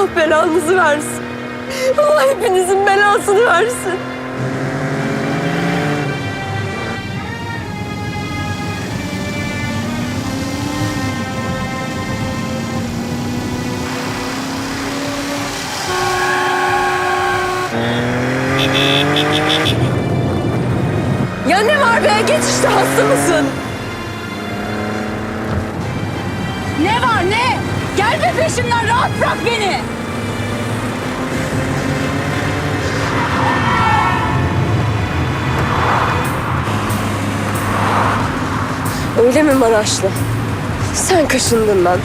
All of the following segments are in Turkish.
Allah belanızı versin. Allah hepinizin belasını versin. Ya ne var be? Geç işte hasta mısın? Gelme peşimden rahat bırak beni. Öyle mi Maraşlı? Sen kaşındın lan.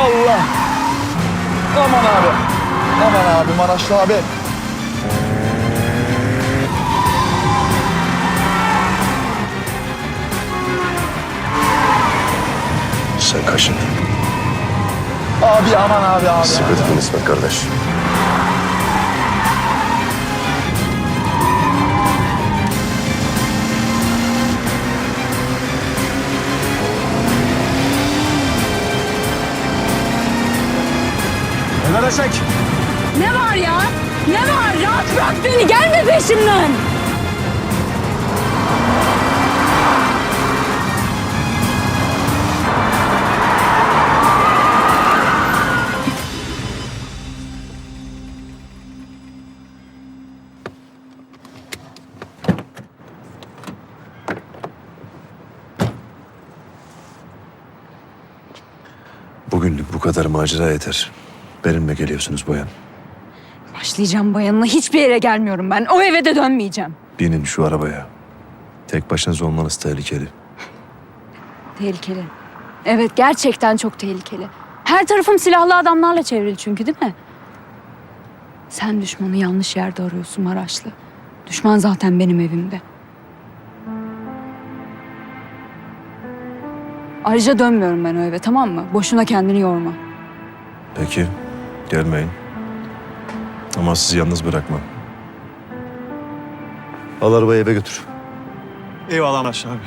Allah. Aman abi. Aman abi Maraşlı abi. Sen kaşındın. Abi aman abi abi. Sıkıntı İsmet kardeş. Ömer Eşek. Ne var ya? Ne var? Rahat bırak beni. Gelme peşimden. Bugünlük bu kadar macera yeter. Benimle geliyorsunuz bayan. Başlayacağım bayanına. Hiçbir yere gelmiyorum ben. O eve de dönmeyeceğim. Binin şu arabaya. Tek başınıza olmanız tehlikeli. Tehlikeli. Evet gerçekten çok tehlikeli. Her tarafım silahlı adamlarla çevrili çünkü değil mi? Sen düşmanı yanlış yerde arıyorsun Maraşlı. Düşman zaten benim evimde. Ayrıca dönmüyorum ben o eve tamam mı? Boşuna kendini yorma. Peki, gelmeyin. Ama sizi yalnız bırakmam. Al arabayı eve götür. Eyvallah Maraşlı abi.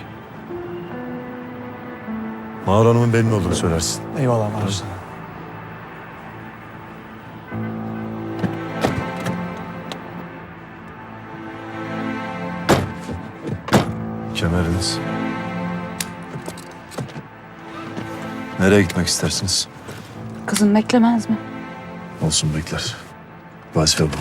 Mağar Hanım'ın benim olduğunu söylersin. Eyvallah Maraşlı. Kemeriniz. Nereye gitmek istersiniz? Kızım beklemez mi? Olsun bekler. Vazife bu.